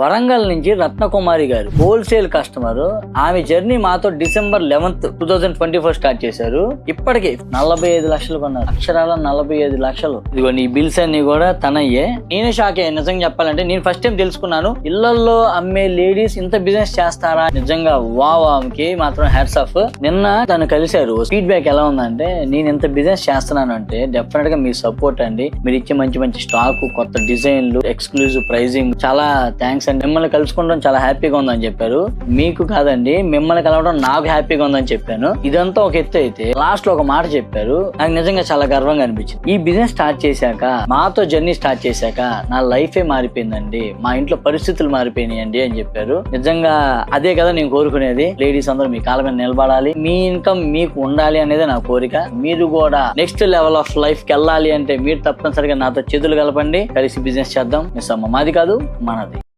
వరంగల్ నుంచి Ratnakumari garu wholesale customer ఆమె journey మాతో December eleventh two thousand twenty four start చేశారు. ఇప్పటికి నలభై ఐదు లక్షలు కొన్నారు. అక్షరాల నలభై ఐదు లక్షలు. ఇదిగోండి ఈ బిల్స్ అన్ని కూడా తనయ్యే. నేనే షాక్ అయ్యాను నిజంగా చెప్పాలంటే. నేను ఫస్ట్ టైం తెలుసుకున్నాను. ఇళ్ళలో అమ్మే లేడీస్ ఇంత బిజినెస్ చేస్తారా? నిజంగా వావ్ ఆమెకి మాత్రం హ్యాట్స్ ఆఫ్ నిన్న తను కలిశారు. ఫీడ్బ్యాక్ ఎలా ఉందంటే నేను ఇంత బిజినెస్ చేస్తున్నాను అంటే డెఫినెట్గా మీ సపోర్ట్ అండి. మీరు ఇచ్చే మంచి మంచి స్టాక్ కొత్త డిజైన్లు ఎక్స్క్లూజివ్ ప్రైజింగ్ చాలా థ్యాంక్స్ సార్ మిమ్మల్ని కలుసుకోవడం చాలా హ్యాపీగా ఉందని చెప్పారు. మీకు కాదండి మిమ్మల్ని కలవడం నాకు హ్యాపీగా ఉందని చెప్పాను. ఇదంతా ఒక ఎత్తు అయితే లాస్ట్లో ఒక మాట చెప్పారు. నాకు నిజంగా చాలా గర్వంగా అనిపించింది. ఈ బిజినెస్ స్టార్ట్ చేశాక మాతో జర్నీ స్టార్ట్ చేశాక నా లైఫే మారిపోయిందండి. మా ఇంట్లో పరిస్థితులు మారిపోయినాయండి అని చెప్పారు. నిజంగా అదే కదా నేను కోరుకునేది. లేడీస్ అందరూ మీ కాళ్ళ మీద నిలబడాలి. మీ ఇన్కమ్ మీకు ఉండాలి అనేది నా కోరిక. మీరు కూడా నెక్స్ట్ లెవెల్ ఆఫ్ లైఫ్కి వెళ్ళాలి అంటే మీరు తప్పనిసరిగా నాతో చేతులు కలపండి. కలిసి బిజినెస్ చేద్దాం. మిస్ అమ్మ మాది కాదు మనది.